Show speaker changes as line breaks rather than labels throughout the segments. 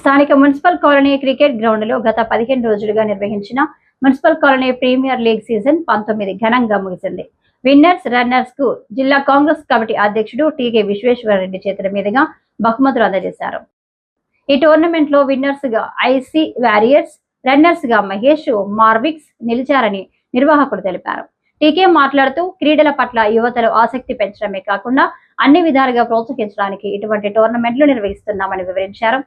స్థానిక municipal colony cricket గ్రౌండ్లో గత పదిహేను రోజులుగా నిర్వహించిన municipal colony premier league season పంతొమ్మిది ఘనంగా ముగిసింది. విన్నర్స్ రన్నర్స్కు జిల్లా కాంగ్రెస్ కమిటీ అధ్యక్షుడు టీకే విశ్వేశ్వరరెడ్డి చేతుల మీదుగా బహుమతులు అందజేశారు. ఈ టోర్నమెంట్లో విన్నర్స్గా ఐసీ వారియర్స్ రన్నర్స్గా మహేష్ మార్విక్స్ నిలిచారని నిర్వాహకులు తెలిపారు. టీకే మాట్లాడుతూ క్రీడల పట్ల యువతలో ఆసక్తి పెంచడమే కాకుండా అన్ని విధాలుగా ప్రోత్సహించడానికి ఇటువంటి టోర్నమెంట్లు నిర్వహిస్తున్నామని వివరించారు.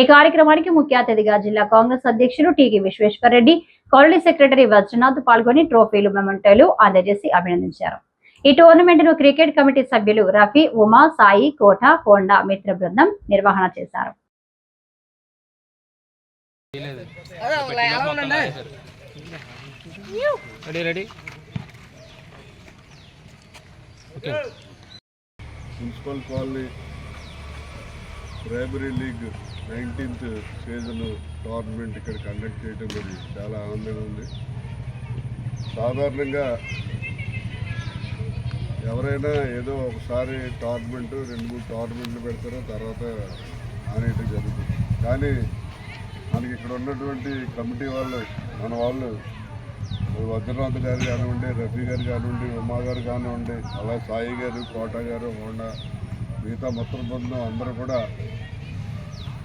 ఈ కార్యక్రమానికి ముఖ్య అతిథిగా జిల్లా కాంగ్రెస్ అధ్యక్షులు T K Vishweshwar Reddy colony secretary Vajranath పాల్గొని ట్రోఫీలు మెమంటోలు అందజేసి అభినందించారు. ఈ టోర్నమెంట్ను క్రికెట్ కమిటీ సభ్యులు రఫీ ఉమా సాయి కోట కోండా మిత్ర బృందం నిర్వహణ చేశారు.
Ready ready okay
municipal colony primary league nineteenth season tournament ఇక్కడ కండక్ట్ చేయడం మరి చాలా ఆనందంగా ఉంది. సాధారణంగా ఎవరైనా ఏదో ఒకసారి టోర్నమెంట్ రెండు మూడు టోర్నమెంట్లు పెడతారో తర్వాత ఆనేయటం జరుగుతుంది. కానీ మనకి ఇక్కడ ఉన్నటువంటి కమిటీ వాళ్ళు మన వాళ్ళు వజ్రనాథ్ గారు కానివ్వండి రఫీ గారు కానివ్వండి ఉమా గారు కానివ్వండి అలా సాయి గారు కోట గారు హోండా మిగతా మొత్తం బృందం అందరూ కూడా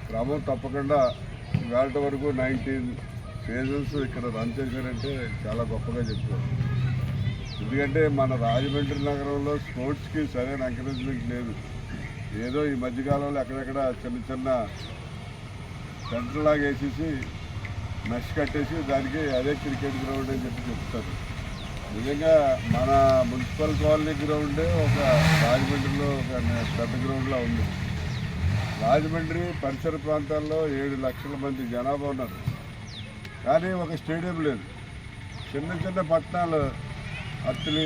క్రమం తప్పకుండా ఇవాళ వరకు నైన్టీన్ ఫేజెస్ ఇక్కడ రన్ చేశారంటే చాలా గొప్పగా చెప్తారు ఎందుకంటే మన రాజమండ్రి నగరంలో స్పోర్ట్స్కి సరైన ఎంకరేజ్మెంట్ లేదు. ఏదో ఈ మధ్యకాలంలో అక్కడక్కడ చిన్న చిన్న సెంటర్ లాగా వేసేసి మెష్ కట్టేసి దానికి అదే క్రికెట్ గ్రౌండ్ అని చెప్పి చెప్తారు. నిజంగా మన మున్సిపల్ కాలనీ గ్రౌండ్ ఒక రాజమండ్రిలో ఒక పెద్ద గ్రౌండ్లా ఉంది. రాజమండ్రి పరిసర ప్రాంతాల్లో ఏడు లక్షల మంది జనాభా ఉన్నారు. కానీ ఒక స్టేడియం లేదు. చిన్న చిన్న పట్టణాలు అత్తిలి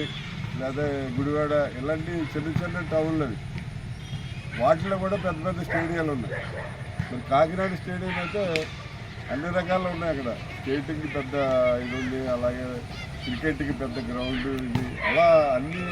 లేదా గుడివాడ ఇలాంటి చిన్న చిన్న టౌన్లు అవి. వాటిలో కూడా పెద్ద పెద్ద స్టేడియాలు ఉన్నాయి. మరి కాకినాడ స్టేడియం అయితే అన్ని రకాలు ఉన్నాయి అక్కడ. స్కేటింగ్ పెద్ద ఇది ఉంది అలాగే క్రికెట్కి పెద్ద గ్రౌండ్ ఇది. అలా అన్ని